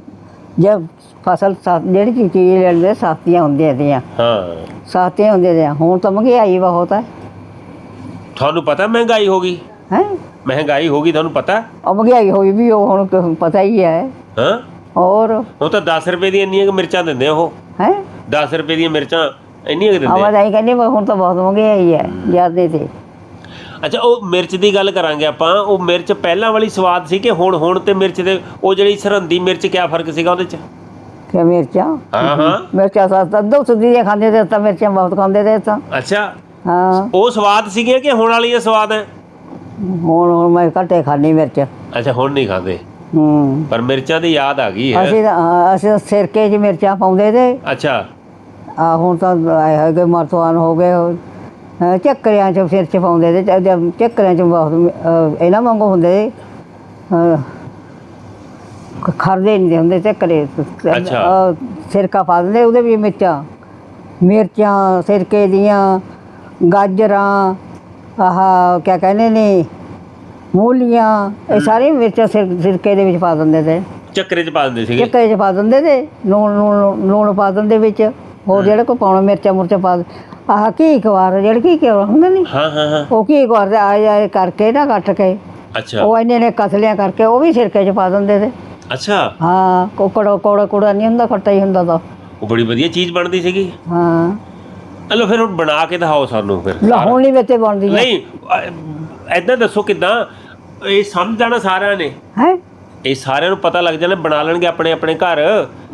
ਜਦ ਫਸਲ ਸਸ- ਜਿਹੜੀ ਚੀਜ਼ ਚੀਜ਼ ਲੈਂਦੇ ਸਸਤੀਆਂ ਹੁੰਦੀਆਂ ਸੀਆਂ ਹਾਂ। ਸਸਤੀਆਂ ਹੁੰਦੀਆਂ ਸੀ ਹੁਣ ਤਾਂ ਮਹਿੰਗਾਈ ਬਹੁਤ ਹੈ ਤੁਹਾਨੂੰ ਪਤਾ ਮਹਿੰਗਾਈ ਹੋ ਗਈ? ਹੈ? ਮਹਿੰਗਾਈ ਹੋ ਗਈ ਤੁਹਾਨੂੰ ਪਤਾ? ਉਹ ਮਹਿੰਗਾਈ ਹੋਈ ਵੀ ਉਹ ਹੁਣ ਕ- ਪਤਾ ਹੀ ਹੈ। ਹਾਂ। ਹੋਰ? ਉਹ ਤਾਂ 10 ਰੁਪਏ ਦੀਆਂ ਇੰਨੀਆਂ ਕੁ ਮਿਰਚਾਂ ਦਿੰਦੇ ਆ ਉਹ। ਹੈ? 10 ਰੁਪਏ ਦੀਆਂ ਮਿਰਚਾਂ ਇੰਨੀਆਂ ਕੁ ਦਿੰਦੇ ਆ। ਆਵਾਜ਼ ਆਈ ਕਹਿੰਦੀ ਵੀ ਹੁਣ ਤਾਂ ਬਹੁਤ ਮਹਿੰਗਾਈ ਹੈ। ਜ਼ਿਆਦਾ ਤੇ। ਅੱਛਾ ਉਹ ਮਿਰਚ ਦੀ ਗੱਲ ਕਰਾਂਗੇ ਆਪਾਂ। ਉਹ ਮਿਰਚ ਪਹਿਲਾਂ ਵਾਲੀ ਸਵਾਦ ਸੀ ਕਿ ਹੁਣ ਹੁਣ ਤੇ ਮਿਰਚ ਦੇ ਉਹ ਜਿਹੜੀ ਸਰਹੰਦੀ ਮਿਰਚ ਕਿਆ ਫ਼ਰਕ ਸੀਗਾ ਉਹਦੇ ਚ? ਕਿ ਮਿਰਚਾਂ? ਹਾਂ ਹਾਂ। ਮਿਰਚਾਂ ਸਸਤਾ ਦੋ ਸੁਧੀਆਂ ਖਾਂਦੇ ਤੇ ਤਾਂ ਮਿਰਚਾਂ ਬਹੁਤ ਖਾਂਦੇ ਤੇ ਤਾਂ। ਅੱਛਾ। ਹਾਂ। ਉਹ ਸਵਾਦ ਸੀਗੇ ਕਿ ਹੁਣ ਵਾਲੀਆਂ ਸਵਾਦ ਹੈ? ਹੁਣ ਹੁਣ ਮੈਂ ਘੱਟੇ ਖਾਣੀ ਮਿਰਚ। ਅੱਛਾ ਹੁਣ ਨਹੀਂ ਖਾਂਦੇ। ਹੂੰ। ਪਰ ਮਿਰਚਾਂ ਦੀ ਯਾਦ ਆ ਗਈ ਹੈ। ਅਸੀਂ ਤਾਂ- ਹਾਂ, ਅਸੀਂ ਤਾਂ ਸਿਰਕੇ 'ਚ ਮਿਰਚਾਂ ਪਾਉਂਦੇ ਤੇ। ਅੱਛਾ। ਆ ਹੁਣ ਤਾਂ ਆਏ ਹੈਗੇ ਮਰਤਵਾਨ ਹੋ ਗਏ ਅਹ ਚੱਕਰਿਆਂ 'ਚ ਸਿਰ 'ਚ ਪਾਉਂਦੇ ਤੇ ਚ- ਜਦ ਚੱਕਰਿਆਂ 'ਚ ਬਹੁਤ ਅਹ, ਇਹਨਾਂ ਵਾਂਗੂ ਹੁੰਦੇ ਅਹ, ਖ- ਖਰਦੇ ਨਹੀਂ ਹੁੰਦੇ ਚੱਕਰੇ। ਅੱਛਾ। ਅਹ, ਸਿਰਕਾ ਪਾ ਦਿੰਦੇ ਉਹਦੇ ਵੀ ਮਿਰਚਾਂ। ਮਿਰਚਾਂ ਸਿਰਕੇ ਦੀਆਂ ਗਾਜਰਾਂ ਆਹ ਕਿਆ ਕਹਿੰਦੇ ਨੇ? ਮੂਲੀਆਂ ਇਹ ਸਾਰੀ ਮਿਰਚਾਂ ਸਿਰ- ਸਿਰਕੇ ਦੇ ਵਿੱਚ ਪਾ ਦਿੰਦੇ ਤੇ। ਚੱਕਰੇ ਚ ਪਾ ਦਿੰਦੇ ਸੀਗੇ। ਚੱਕਰੇ 'ਚ ਪਾ ਦਿੰਦੇ ਤੇ ਲੂਣ ਲੂਣ ਲੂਣ ਪਾ ਦਿੰਦੇ ਵਿੱਚ। ਹੋਰ ਜਿਹੜਾ ਕੋ ਪਾਉਣਾ ਮਿਰਚਾਂ ਮੁਰਚਾਂ ਪਾ ਆਹ ਕੀ ਕਵਾਰ ਜਿਹੜੀ ਕੀ ਕਵਾਰ ਹੁੰਦਾ ਨਹੀਂ ਹਾਂ ਹਾਂ ਹਾਂ। ਉਹ ਕੀ ਕਵਾਰ ਦੇ ਆਏ ਆਏ ਕਰਕੇ ਨਾ ਕੱਟ ਕੇ। ਅੱਛਾ। ਉਹ ਇੰਨੇ ਨੇ ਕਤਲਿਆਂ ਕਰਕੇ ਉਹ ਵੀ ਸਿਰਕੇ 'ਚ ਪਾ ਦਿੰਦੇ ਤੇ। ਅੱਛਾ। ਹਾਂ ਕੋਕੜਾ ਕੋੜਾ ਕੋੜਾ ਨਹੀਂ ਹੁੰਦਾ ਖੱਟਾ ਹੀ ਹੁੰਦਾ ਤਾਂ। ਉਹ ਬੜੀ ਵਧੀਆ ਚੀਜ਼ ਬਣਦੀ ਸੀਗੀ। ਹਾਂ। ਚਲੋ ਫਿਰ ਹੁਣ ਬਣਾ ਕੇ ਦਿਖਾਓ ਸਾਨੂੰ ਫਿਰ। ਨਹੀਂ ਵਿੱਚ ਬਣਦੀ। ਹੈ ਨਹੀਂ ਐਦਾਂ ਦੱਸੋ ਕਿਦਾਂ ਇਹ ਸਮਝ ਜਾਣਾ ਸਾਰਿਆਂ ਨੇ। ਹੈ? ਇਹ ਸਾਰਿਆਂ ਨੂੰ ਪਤਾ ਲੱਗ ਜਾਣਾ ਬਣਾ ਲੈਣਗੇ ਆਪਣੇ ਆਪਣੇ ਘਰ।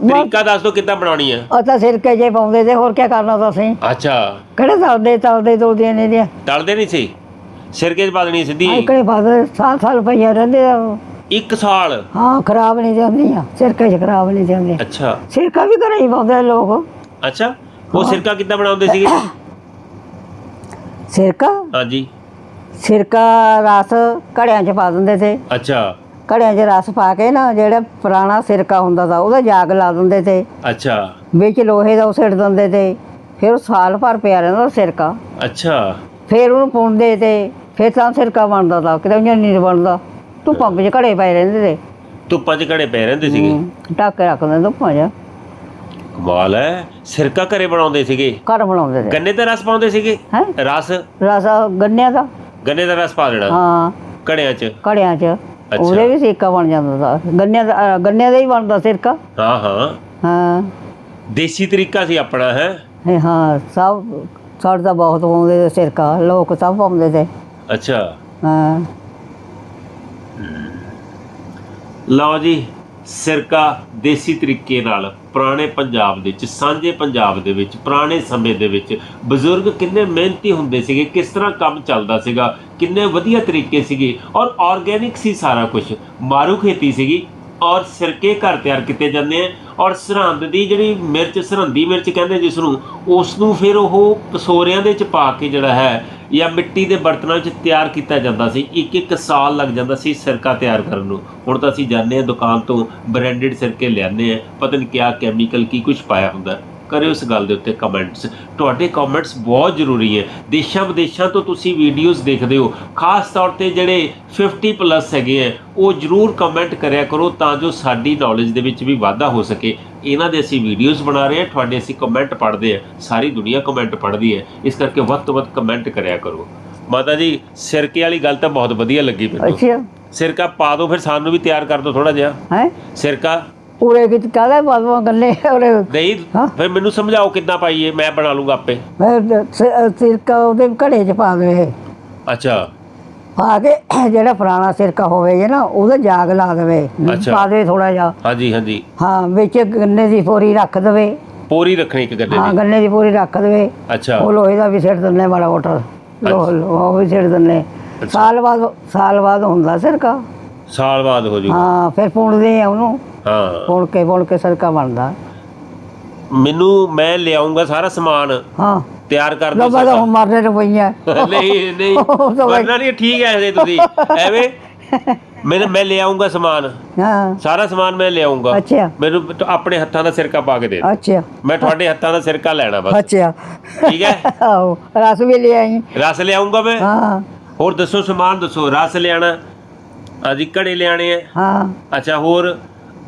ਤਰੀਕਾ ਦੱਸ ਦਿਓ ਕਿੱਦਾਂ ਬਣਾਉਣੀ ਹੈ ਉਹ ਤਾਂ ਸਿਰਕੇ ਹੀ ਪਾਉਂਦੇ ਤੇ ਹੋਰ ਕੀ ਕਰਨਾ ਤਾਂ ਅਸੀਂ? ਅੱਛਾ। ਕਿਹੜੇ ਤਲਦੇ ਤਲਦੇ ਦੋ ਦਿਨ ਇਹਦੇ ਤਲਦੇ ਨਹੀਂ ਸੀ। ਸਿਰਕੇ ਚ ਪਾ ਦੇਣੀ ਸਿੱਧੀ। ਇਕੜੇ ਬਾਦ ਸਾਲ ਸਾਲ ਪਈਆਂ ਰਹਿੰਦੇ ਆ ਇੱਕ ਸਾਲ। ਹਾਂ ਖਰਾਬ ਨਹੀਂ ਜਾਂਦੀਆਂ। ਸਿਰਕੇ 'ਚ ਖਰਾਬ ਨਹੀਂ ਜਾਂਦੀਆਂ। ਅੱਛਾ। ਸਿਰਕਾ ਵੀ ਘਰੇ ਹੀ ਪਾਉਂਦੇ ਆ ਲੋਕ। ਅੱਛਾ। ਉਹ ਸਿਰਕਾ ਕਿੱਦਾਂ ਬਣਾਉਂਦੇ ਸੀਗੇ? ਸਿਰਕਾ? ਹਾਂਜੀ। ਸਿਰਕਾ ਰਸ ਘੜਿਆਂ 'ਚ ਪਾ ਦਿੰਦੇ ਤੇ। ਅੱਛਾ। ਘੜਿਆਂ 'ਚ ਰਸ ਪਾ ਕੇ ਨਾ ਜਿਹੜਾ ਪੁਰਾਣਾ ਸਿਰਕਾ ਹੁੰਦਾ ਤਾ ਉਹਦਾ ਜਾਗ ਲਾ ਦਿੰਦੇ ਤੇ। ਅੱਛਾ। ਵਿੱਚ ਲੋਹੇ ਦਾ ਉਹ ਸਿੱਟ ਦਿੰਦੇ ਤੇ ਫਿਰ ਉਹ ਸਾਲ ਭਰ ਪਿਆ ਰਹਿੰਦਾ ਉਹ ਸਿਰਕਾ। ਅੱਛਾ। ਫਿਰ ਉਹਨੂੰ ਪਾਉਂਦੇ ਤੇ ਫਿਰ ਤਾਂ ਸਿਰਕਾ ਬਣਦਾ ਤਾ ਕਿਤੇ ਉਂਝ ਨਹੀਂ ਬਣਦਾ। ਧੁੱਪਾਂ ਵਿੱਚ ਘੜੇ ਪਏ ਰਹਿੰਦੇ ਤੇ। ਧੁੱਪਾਂ 'ਚ ਘੜੇ ਪੈ ਰਹਿੰਦੇ ਸੀਗੇ? ਹੂੰ, ਢੱਕ ਕੇ ਰੱਖ ਦਿੰਦੇ ਧੁੱਪਾਂ 'ਚ। ਕਮਾਲ ਹੈ ਸਿਰਕਾ ਘਰੇ ਬਣਾਉਂਦੇ ਸੀਗੇ? ਘਰ ਬਣਾਉਂਦੇ ਤੇ। ਗੰਨੇ ਦਾ ਰਸ ਪਾਉਂਦੇ ਸੀਗੇ? ਹੈ? ਰਸ? ਰਸ ਗੰਨਿਆਂ ਦਾ। ਗੰਨੇ ਦਾ ਰਸ ਪਾ ਦੇਣਾ? ਹਾਂ। ਘੜਿਆਂ 'ਚ? ਘੜਿਆਂ 'ਚ। ਉਹਦੇ ਵੀ ਸਿਰਕਾ ਬਣ ਜਾਂਦਾ ਤਾ ਗੰਨਿਆਂ ਦਾ ਅ, ਗੰਨਿਆਂ ਦਾ ਹੀ ਬਣਦਾ ਸਿਰਕਾ ਹਾਂ ਹਾਂ। ਹਾਂ। ਦੇਸੀ ਤਰੀਕਾ ਸੀ ਆਪਣਾ ਹੈ? ਇਹ ਹਾਂ ਸਭ ਸਾਡੇ ਤਾਂ ਬਹੁਤ ਪਾਉਂਦੇ ਤੇ ਸਿਰਕਾ ਲੋਕ ਸਭ ਪਾਉਂਦੇ ਤੇ ਅੱਛਾ। ਹਾਂ। ਲਓ ਜੀ। ਸਿਰਕਾ ਦੇਸੀ ਤਰੀਕੇ ਨਾਲ ਪੁਰਾਣੇ ਪੰਜਾਬ ਦੇ ਵਿੱਚ, ਸਾਂਝੇ ਪੰਜਾਬ ਦੇ ਵਿੱਚ, ਪੁਰਾਣੇ ਸਮੇਂ ਦੇ ਵਿੱਚ ਬਜ਼ੁਰਗ ਕਿੰਨੇ ਮਿਹਨਤੀ ਹੁੰਦੇ ਸੀਗੇ, ਕਿਸ ਤਰ੍ਹਾਂ ਕੰਮ ਚੱਲਦਾ ਸੀਗਾ, ਕਿੰਨੇ ਵਧੀਆ ਤਰੀਕੇ ਸੀਗੇ ਔਰ ਆਰਗੇਨਿਕ ਸੀ ਸਾਰਾ ਕੁਝ ਮਾਰੂ ਖੇਤੀ ਸੀਗੀ ਔਰ ਸਿਰਕੇ ਘਰ ਤਿਆਰ ਕੀਤੇ ਜਾਂਦੇ ਆ ਔਰ ਸਰਹੰਦ ਦੀ ਜਿਹੜੀ ਮਿਰਚ, ਸਰਹੰਦੀ ਮਿਰਚ ਕਹਿੰਦੇ ਜਿਸ ਨੂੰ ਉਸ ਨੂੰ ਫਿਰ ਉਹ ਕਸੋਰਿਆਂ ਦੇ ਵਿੱਚ ਪਾ ਕੇ ਜਿਹੜਾ ਹੈ ਜਾਂ ਮਿੱਟੀ ਦੇ ਬਰਤਨਾਂ ਵਿੱਚ ਤਿਆਰ ਕੀਤਾ ਜਾਂਦਾ ਸੀ। ਇੱਕ ਇੱਕ ਸਾਲ ਲੱਗ ਜਾਂਦਾ ਸੀ ਸਿਰਕਾ ਤਿਆਰ ਕਰਨ ਨੂੰ। ਹੁਣ ਤਾਂ ਅਸੀਂ ਜਾਂਦੇ ਹਾਂ ਦੁਕਾਨ ਤੋਂ ਬ੍ਰਾਂਡਡ ਸਿਰਕੇ ਲਿਆਉਂਦੇ ਆ ਪਤਾ ਨਹੀਂ ਕਿਆ ਕੈਮੀਕਲ ਕੀ ਕੁਝ ਪਾਇਆ ਹੁੰਦਾ। ਕਰਿਓ ਇਸ ਗੱਲ ਦੇ ਉੱਤੇ ਕਮੈਂਟਸ ਤੁਹਾਡੇ ਕਮੈਂਟਸ ਬਹੁਤ ਜ਼ਰੂਰੀ ਹੈ। ਦੇਸ਼ਾਂ ਵਿਦੇਸ਼ਾਂ ਤੋਂ ਤੁਸੀਂ ਵੀਡੀਓਜ਼ ਦੇਖਦੇ ਹੋ। ਖਾਸ ਤੌਰ ਤੇ ਜਿਹੜੇ 50 ਪਲੱਸ ਹੈਗੇ ਆ ਉਹ ਜ਼ਰੂਰ ਕਮੈਂਟ ਕਰਿਆ ਕਰੋ ਤਾਂ ਜੋ ਸਾਡੀ ਨੌਲੇਜ ਦੇ ਵਿੱਚ ਵੀ ਵਾਧਾ ਹੋ ਸਕੇ। ਇਹਨਾਂ ਦੇ ਅਸੀਂ ਵੀਡੀਓਜ਼ ਬਣਾ ਰਹੇ ਹਾਂ ਤੁਹਾਡੇ ਅਸੀਂ ਕਮੈਂਟ ਪੜ੍ਹਦੇ ਆ ਸਾਰੀ ਦੁਨੀਆ ਕਮੈਂਟ ਪੜ੍ਹਦੀ ਹੈ। ਇਸ ਕਰਕੇ ਵੱਧ ਤੋਂ ਵੱਧ ਕਮੈਂਟ ਕਰਿਆ ਕਰੋ। ਮਾਤਾ ਜੀ ਸਿਰਕੇ ਵਾਲੀ ਗੱਲ ਤਾਂ ਬਹੁਤ ਵਧੀਆ ਲੱਗੀ ਮੈਨੂੰ। ਅੱਛਾ। ਸਿਰਕਾ ਪਾ ਦਿਓ ਫਿਰ ਸਾਨੂੰ ਵੀ ਤਿਆਰ ਕਰ ਦਿਓ ਥੋੜਾ ਜਿਹਾ। ਹੈ? ਸਿਰਕਾ। ਉਰੇ ਕਿ ਕਾਹਦਾ ਬਾਦਵਾ ਗੱਲੇ ਉਰੇ ਨਹੀਂ। ਫਿਰ ਮੈਨੂੰ ਸਮਝਾਓ ਕਿੱਦਾਂ ਪਾਈਏ ਮੈਂ ਬਣਾ ਲੂੰਗਾ ਆਪੇ। ਮੈਂ ਸਿਰਕਾ ਉਹਦੇ ਘੜੇ 'ਚ ਪਾ ਦੇਵੇ ਅੱਛਾ। ਪਾ ਕੇ ਜਿਹੜਾ ਪੁਰਾਣਾ ਸਿਰਕਾ ਹੋਵੇ ਜੇ ਨਾ ਉਹਦਾ ਜਾਗ ਲਾ ਦੇਵੇ। ਅੱਛਾ। ਪਾ ਦੇ ਥੋੜਾ ਜਿਹਾ। ਹਾਂਜੀ ਹਾਂਜੀ। ਹਾਂ ਵਿੱਚ ਗੰਨੇ ਦੀ ਪੋਰੀ ਰੱਖ ਦੇਵੇ। ਪੂਰੀ ਰੱਖਣੀ ਇੱਕ ਗੱਲੇ ਹਾਂ ਦੀ? ਗੰਨੇ ਦੀ ਪੋਰੀ ਰੱਖ ਦੇਵੇ। ਅੱਛਾ। ਉਹ ਲੋਹੇ ਦਾ ਵੀ ਸਿੱਟ ਦਿੰਨੇ ਮਾੜਾ ਮੋਟਾ। ਲੋਹ ਉਹ ਵੀ ਸਿੱਟ ਦਿੰਨੇ ਸਾਲ ਬਾਅਦ ਸਾਲ ਬਾਅਦ ਹੁੰਦਾ ਸਿਰਕਾ। ਸਾਲ ਬਾਅਦ ਹੋ ਜੂ ਹਾਂ ਫਿਰ ਪੁਣਦੇ ਆ ਉਹਨੂੰ। ਹਾਂ। ਪੁਣ ਕੇ ਪੁਣ ਕੇ ਸਿਰਕਾ ਬਣਦਾ। ਮੈਨੂੰ ਮੈਂ ਲਿਆਉਂਗਾ ਸਾਰਾ ਸਮਾਨ। ਹਾਂ। ਤਿਆਰ ਕਰ ਦਾ ਹੁਣ ਮਰਨੇ ਨੂੰ ਪਈਆਂ ਨਹੀਂ ਨਹੀਂ ਵਰਨਾ ਨਹੀਂ ਠੀਕ ਹੈ ਐਸੇ ਤੁਸੀਂ। ਐਵੇਂ ਮੈਂ ਮੈਂ ਲਿਆਉਂਗਾ ਸਮਾਨ। ਹਾਂ। ਸਾਰਾ ਸਮਾਨ ਮੈਂ ਲਿਆਉਂਗਾ ਅੱਛਾ। ਮੈਨੂੰ ਆਪਣੇ ਹੱਥਾਂ ਦਾ ਸਿਰਕਾ ਪਾ ਕੇ ਦੇ। ਅੱਛਾ। ਮੈਂ ਤੁਹਾਡੇ ਹੱਥਾਂ ਦਾ ਸਿਰਕਾ ਲੈਣਾ ਬਸ। ਅੱਛਾ। ਠੀਕ ਹੈ? ਆਹੋ ਰਸ ਵੀ ਲੈ ਆਈ। ਰਸ ਲਿਆਉਂਗਾ ਮੈਂ। ਹਾਂ। ਹੋਰ ਦੱਸੋ ਸਮਾਨ ਦੱਸੋ। ਰਸ ਲਿਆਣਾ। ਹਾਂਜੀ ਘੜੇ ਲਿਆਣੇ ਆ। ਹਾਂ। ਅੱਛਾ ਹੋਰ?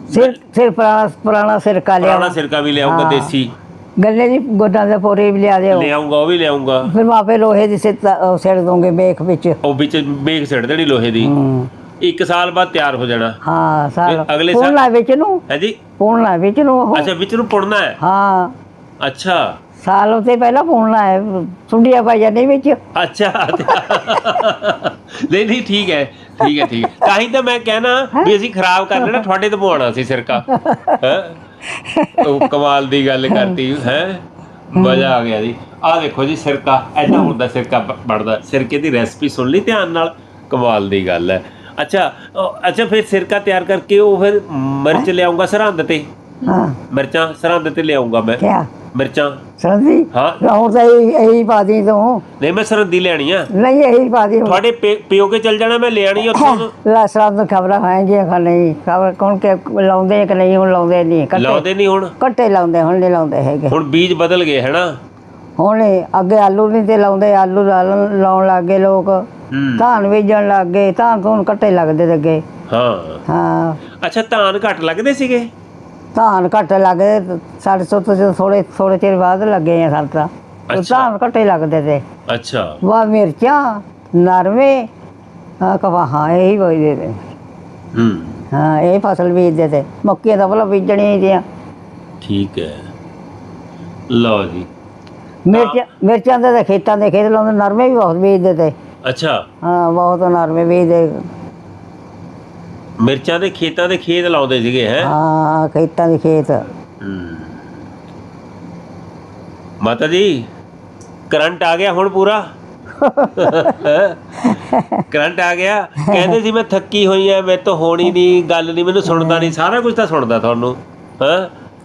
ਸਿਰ ਸਿਰ ਪੁਰਾਣਾ ਪੁਰਾਣਾ ਸਿਰਕਾ ਲਿਆ ਪੁਰਾਣਾ ਸਿਰਕਾ ਵੀ ਲਿਆਉਂਗਾ। ਦੇਸੀ। ਗੰਨੇ ਦੀ ਗੋਡਾਂ ਦੇ ਪੋਰੇ ਵੀ ਲਿਆ ਦਿਓ। ਲਿਆਉਂਗਾ ਉਹ ਵੀ ਲਿਆਉਂਗਾ। ਫਿਰ ਮਾਪੇ ਲੋਹੇ ਦੀ ਸਿੱਟ ਸਿੱਟ ਦੋਗੇ ਬੇਖ ਵਿੱਚ। ਉਹ ਵਿੱਚ ਬੇਕ ਸਿੱਟ ਦੇਣੀ ਲੋਹੇ ਦੀ। ਹੂੰ। ਇੱਕ ਸਾਲ ਬਾਅਦ ਤਿਆਰ ਹੋ ਜਾਣਾ। ਹਾਂ ਫਿਰ ਅਗਲੇ ਸਾਲ- ਪੁਣਨਾ ਵਿੱਚ ਨੂੰ। ਹੈ ਜੀ। ਪੁਣਨਾ ਵਿੱਚ ਨੂੰ ਉਹ। ਅੱਛਾ ਵਿੱਚ ਨੂੰ ਪੁੜਨਾ ਹੈ? ਹਾਂ। ਅੱਛਾ। ਸਾਲ ਉਤੇ ਪਹਿਲਾਂ ਫੋਨ ਆਇਆ ਸੁੰਡੀਆਂ ਪਾਈਆਂ ਨਹੀਂ ਵਿੱਚ। ਅੱਛਾ ਨਹੀਂ ਨਹੀਂ ਠੀਕ ਹੈ ਠੀਕ ਹੈ ਠੀਕ ਹੈ। ਤਾਂ ਹੀ ਤਾਂ ਮੈਂ ਕਹਿਣਾ ਵੀ ਅਸੀਂ ਖਰਾਬ ਕਰ ਲੈਣਾ ਤੁਹਾਡੇ ਤੋਂ ਪਵਾਉਣਾ ਸੀ ਸਿਰਕਾ। ਹੈ? ਉਹ ਕਮਾਲ ਦੀ ਗੱਲ ਕਰਤੀ ਹੈ। ਮਜ਼ਾ ਆ ਗਿਆ ਜੀ। ਆਹ ਦੇਖੋ ਜੀ ਸਿਰਕਾ ਐਦਾਂ ਹੁੰਦਾ ਸਿਰਕਾ ਬਣਦਾ। ਸਿਰਕੇ ਦੀ ਰੈਸਪੀ ਸੁਣ ਲਈ ਧਿਆਨ ਨਾਲ। ਕਮਾਲ ਦੀ ਗੱਲ ਹੈ। ਅੱਛਾ ਅੱਛਾ ਫਿਰ ਸਿਰਕਾ ਤਿਆਰ ਕਰਕੇ ਉਹ ਫਿਰ ਮਿਰਚ ਲਿਆਉਂਗਾ ਸਰਹੰਦ ਤੇ? ਹਾਂ। ਮਿਰਚਾਂ ਸਰਹੰਦ ਤੇ ਲਿਆਉਂਗਾ ਮੈਂ। ਕਿਆ? ਮਿਰਚਾਂ? ਸਰਦੀ? ਹਾਂ। ਹੁਣ ਤਾਂ ਇਹੀ ਇਹੀ ਪਾ ਦੀ ਤੂੰ। ਨਹੀਂ ਮੈਂ ਸਰਹੰਦੀ ਲੈਣੀ ਆ। ਨਹੀਂ ਇਹੀ ਪਾ ਦੀ ਤੁਹਾਡੇ ਪੇ- ਪਿਓ ਕੇ ਚੱਲ ਜਾਣਾ ਮੈਂ ਲਿਆਣੀ ਉੱਥੋਂ। ਤੋਂ। ਲਾਸਰਾ ਤੋਂ ਖਬਰਾਂ ਖਾਏਂਗੇ ਖਾ ਨਹੀਂ ਖਬਰ ਕੌਣ ਕੇ ਲਾਉਂਦੇ ਕਿ ਨਹੀਂ ਹੁਣ ਲਾਉਂਦੇ ਨਹੀਂ। ਕੱਟੇ ਲਾਉਂਦੇ ਨਹੀਂ ਹੁਣ? ਕੱਟੇ ਲਾਉਂਦੇ ਹੁਣ ਨਹੀਂ ਲਾਉਂਦੇ ਹੈਗੇ। ਹੁਣ ਬੀਜ ਬਦਲ ਗਏ ਹੈਨਾ? ਹੁਣ ਇਹ ਅੱਗੇ ਆਲੂ ਨਹੀਂ ਤੇ ਲਾਉਂਦੇ ਆਲੂ ਲਾ- ਲਾਉਣ ਲੱਗ ਗਏ ਲੋਕ। ਹੂੰ। ਧਾਨ ਬੀਜਣ ਲੱਗ ਗਏ ਧਾਨ ਤੋਂ ਹੁਣ ਕੱਟੇ ਲੱਗਦੇ ਤੇ ਅੱਗੇ। ਹਾਂ। ਹਾਂ। ਅੱਛਾ ਧਾਨ ਘੱਟ ਲੱਗਦੇ ਸੀਗੇ? ਧਾਨ ਘੱਟ ਲੱਗਦੇ ਸਾਡੇ ਤੋਂ ਤੋਂ ਥੋੜੇ ਥੋੜੇ ਚਿਰ ਬਾਅਦ ਲੱਗੇ ਆ ਸਾਨੂੰ ਤਾਂ। ਉਹ ਅੱਛਾ। ਧਾਨ ਘੱਟੇ ਲੱਗਦੇ ਤੇ। ਅੱਛਾ। ਵਾ ਮਿਰਚਾਂ ਨਰਮੇ ਹਾਂ ਕਵਾਹਾਂ ਇਹੀ ਬੀਜਦੇ ਤੇ। ਹੂੰ। ਹਾਂ ਇਹ ਫਸਲ ਬੀਜਦੇ ਤੇ। ਮੱਕੀਆਂ ਤਾਂ ਭਲਾ ਬੀਜਣੀਆਂ ਹੀ ਦੀਆਂ। ਠੀਕ ਹੈ। ਲਓ ਜੀ। ਮਿਰਚ ਮਿਰਚਾਂ ਦੇ ਤਾਂ ਖੇਤਾਂ ਦੇ ਖੇਤ ਲਾਉਂਦੇ ਨਰਮੇ ਵੀ ਬਹੁਤ ਬੀਜਦੇ ਤੇ। ਅੱਛਾ। ਹਾਂ ਬਹੁਤ ਨਰਮੇ ਬੀਜਦੇ। ਮਿਰਚਾਂ ਦੇ ਖੇਤਾਂ ਦੇ ਖੇਤ ਲਾਉਂਦੇ ਸੀਗੇ ਹੈ? ਹਾਂ ਖੇਤਾਂ ਦੇ ਖੇਤ। ਮਾਤਾ ਜੀ ਕਰੰਟ ਆ ਗਿਆ ਹੁਣ ਪੂਰਾ? ਕਰੰਟ ਆ ਗਿਆ? ਕਹਿੰਦੇ ਸੀ ਮੈਂ ਥੱਕੀ ਹੋਈ ਐ ਮੇਰੇ ਤੋਂ ਹੋਣੀ ਨਹੀਂ ਗੱਲ ਨਹੀਂ ਮੈਨੂੰ ਸੁਣਦਾ ਨਹੀਂ ਸਾਰਾ ਕੁਝ ਤਾਂ ਸੁਣਦਾ ਤੁਹਾਨੂੰ ਹਾਂ?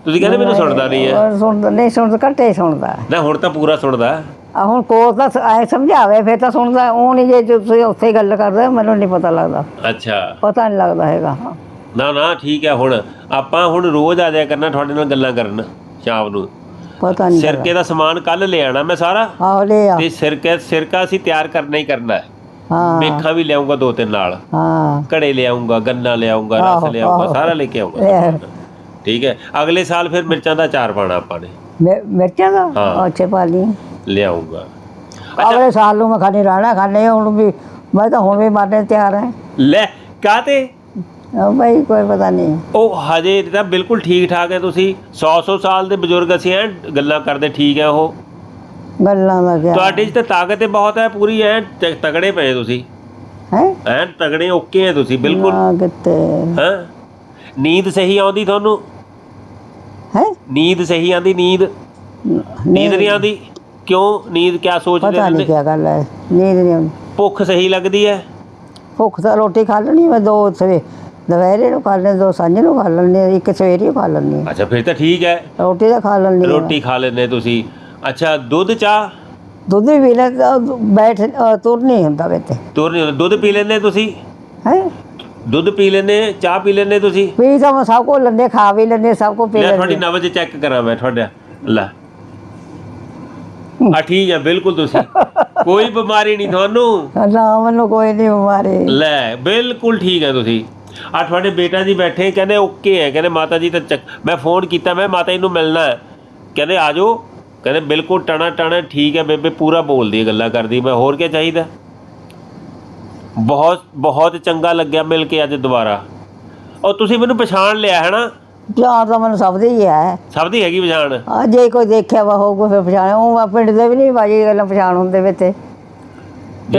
ਤੁਸੀਂ ਕਹਿੰਦੇ ਮੈਨੂੰ ਸੁਣਦਾ ਨਹੀਂ ਉਹ ਸੁਣਦਾ ਨਹੀਂ ਸੁਣਦਾ ਘੱਟੇ ਸੁਣਦਾ। ਨਾ ਹੁਣ ਤਾਂ ਪੂਰਾ ਸੁਣਦਾ। ਆ ਹੁਣ ਕੋਲ ਤਾਂ ਐ ਸਮਝਾਵੇ ਫਿਰ ਤਾਂ ਸੁਣਦਾ ਉਹ ਨਹੀਂ ਜੇ ਤੁਸੀਂ ਉੱਥੇ ਗੱਲ ਕਰਦੇ ਮੈਨੂੰ ਨਹੀਂ ਪਤਾ ਲੱਗਦਾ। ਅੱਛਾ। ਪਤਾ ਨਹੀਂ ਲੱਗਦਾ ਹੈਗਾ। ਨਾ ਨਾ ਠੀਕ ਹੈ ਹੁਣ ਆਪਾਂ ਹੁਣ ਰੋਜ਼ ਆ ਜਾਇਆ ਕਰਨਾ ਤੁਹਾਡੇ ਨਾਲ ਗੱਲਾਂ ਕਰਨ ਸ਼ਾਮ ਨੂੰ। ਪਤਾ ਨਹੀਂ ਸਿਰਕੇ ਦਾ ਸਮਾਨ ਕੱਲ ਲੈ ਆਣਾ ਮੈਂ ਸਾਰਾ। ਆਹ ਲੈ ਆ। ਤੇ ਸਿਰਕੇ ਸਿਰਕਾ ਅਸੀਂ ਤਿਆਰ ਕਰਨਾ ਹੀ ਕਰਨਾ ਹੈ। ਹਾਂ। ਮੇਖਾਂ ਵੀ ਲਿਆਉਂਗਾ ਦੋ ਤਿੰਨ ਨਾਲ। ਹਾਂ। ਘੜੇ ਲਿਆਉਂਗਾ ਗੰਨਾ ਲਿਆਉਂਗਾ ਰਸ ਲਿਆਉਂਗਾ। ਸਾਰਾ ਲੈ ਕੇ ਆਉਂਗਾ ਲੈ। ਠੀਕ ਹੈ ਅਗਲੇ ਸਾਲ ਫਿਰ ਮਿਰਚਾਂ ਦਾ ਅਚਾਰ ਪਾਣਾ ਆਪਾਂ ਨੇ। ਮਿ- ਮਿਰਚਾਂ ਦਾ? ਹਾਂ। ਅੱਛੇ ਪਾ ਲਈ ਲਿਆਉਂਗਾ ਅਗਲੇ ਸਾਲ ਨੂੰ ਮੈਂ ਖਾਣੀ ਰਹਿਣਾ ਖਾਣੇ ਹੁਣ ਵੀ ਮੈਂ ਤਾਂ ਹੁਣ ਵੀ ਮਾਰਨੇ ਤਿਆਰ ਹਾਂ। ਲੈ ਕਾਤੇ ਉਹ ਬਈ ਕੋਈ ਪਤਾ ਨਹੀਂ। ਉਹ ਹਜੇ ਤਾਂ ਬਿਲਕੁਲ ਠੀਕ ਠਾਕ ਹੈ ਤੁਸੀਂ। 100 100 ਸਾਲ ਦੇ ਬਜ਼ੁਰਗ ਅਸੀਂ ਐ ਗੱਲਾਂ ਕਰਦੇ ਠੀਕ ਹੈ ਉਹ। ਗੱਲਾਂ ਦਾ ਕਿਆ ਤੁਹਾਡੇ 'ਚ ਤਾਂ ਤਾਕਤ ਹੀ ਬਹੁਤ ਹੈ ਪੂਰੀ ਐ ਤਗੜੇ ਪਏ ਤੁਸੀਂ। ਹੈ? ਐ ਤਗੜੇ ਓਕੇ ਹੈ ਤੁਸੀਂ ਬਿਲਕੁਲ। ਕਿਤੇ ਹਾਂ? ਨੀਂਦ ਸਹੀ ਆਉਂਦੀ ਤੁਹਾਨੂੰ? ਹੈ? ਨੀਂਦ ਸਹੀ ਆਉਂਦੀ ਨੀਂਦ? ਨੀਂਦ ਨਹੀਂ ਆਉਂਦੀ? ਕਿਉਂ? ਨੀਂਦ ਕਿਆ ਸੋਚਦੇ ਪਤਾ ਨਹੀਂ ਰਹਿੰਦੇ ਕੀ ਗੱਲ ਹੈ ਨੀਂਦ ਨਹੀਂ ਆਉਂਦੀ। ਭੁੱਖ ਸਹੀ ਲੱਗਦੀ ਹੈ ਭੁੱਖ ਤਾਂ ਰੋਟੀ ਖਾ ਲੈਣੀ ਮੈਂ ਦੋ ਸਵੇ ਦੁਪਹਿਰੇ ਨੂੰ ਖਾ ਲੈਣੀ ਦੋ ਸਾਂਝੇ ਨੂੰ ਖਾ ਲੈਣੀ ਇੱਕ ਸਵੇਰੇ ਖਾ ਲੈਣੀ ਅੱਛਾ ਫਿਰ ਤਾਂ ਠੀਕ ਹੈ ਰੋਟੀ ਤਾਂ ਖਾ ਲੈਣੀ ਰੋਟੀ ਖਾ ਲੈਂਦੇ ਤੁਸੀਂ। ਅੱਛਾ ਦੁੱਧ ਚਾਹ? ਦੁੱਧ ਵੀ ਪੀ ਲੈ ਤਾਂ ਬੈਠ ਤੁਰ ਨਹੀਂ ਹੁੰਦਾ ਵੇ ਤੇ। ਤੁਰ ਨਹੀਂ ਹੁੰਦਾ। ਦੁੱਧ ਪੀ ਲੈਂਦੇ ਤੁਸੀਂ? ਹੈ? ਦੁੱਧ ਪੀ ਲੈਂਦੇ ਚਾਹ ਪੀ ਲੈਂਦੇ ਤੁਸੀਂ? ਪੀ ਤਾਂ ਮੈਂ ਸਭ ਕੋ ਲੈਂਦੇ ਖਾ ਵੀ ਲੈਂਦੇ ਸਭ ਕੋ ਪੀ ਲੈ ਤੁਹਾਡੀ ਲੈਂਦੇ ਨਬਜ਼ ਚੈੱਕ ਕਰਾਂ ਮੈਂ ਤੁਹਾਡਾ। ਲੈ। ਆ ਠੀਕ ਹੈ ਬਿਲਕੁਲ ਤੁਸੀਂ। ਕੋਈ ਬਿਮਾਰੀ ਨਹੀਂ ਤੁਹਾਨੂੰ। ਨਾ ਮੈਨੂੰ ਕੋਈ ਨਹੀਂ ਬਿਮਾਰੀ। ਲੈ ਬਿਲਕੁਲ ਠੀਕ ਹੈ ਤੁਸੀਂ। ਆ ਤੁਹਾਡੇ ਬੇਟਾ ਜੀ ਬੈਠੇ ਕਹਿੰਦੇ ਓਕੇ ਹੈ ਕਹਿੰਦੇ ਮਾਤਾ ਜੀ ਤਾਂ ਚੱਕ- ਮੈਂ ਫੋਨ ਕੀਤਾ ਮੈਂ ਮਾਤਾ ਜੀ ਨੂੰ ਮਿਲਣਾ ਹੈ। ਕਹਿੰਦੇ ਆ ਜਾਓ ਕਹਿੰਦੇ ਬਿਲਕੁਲ ਟਣਾ ਟਣਾ ਠੀਕ ਹੈ ਬੇਬੇ ਪੂਰਾ ਬੋਲਦੀ ਹੈ ਗੱਲਾਂ ਕਰਦੀ ਮੈਂ ਹੋਰ ਕੀ ਚਾਹੀਦਾ? ਬਹੁਤ ਬਹੁਤ ਚੰਗਾ ਲੱਗਿਆ ਮਿਲ ਕੇ ਅੱਜ ਦੁਬਾਰਾ। ਉਹ ਤੁਸੀਂ ਮੈਨੂੰ ਪਛਾਣ ਲਿਆ ਹੈ ਨਾ? ਜਾਂ ਤਾਂ ਮੈਨੂੰ ਸਭ ਦੀ ਹੀ। ਹੈ ਸਭ ਦੀ ਹੈਗੀ ਪਛਾਣ? ਆ ਜੇ ਕੋਈ ਦੇਖਿਆ ਵਾ ਹੋਊਗਾ ਫਿਰ ਪਛਾਣ। ਉਹ ਪਿੰਡ ਦੇ ਵੀ ਨਹੀਂ ਬਾਜੀ ਗੱਲਾਂ ਪਛਾਣ ਹੁੰਦੇ ਵੇ ਤੇ।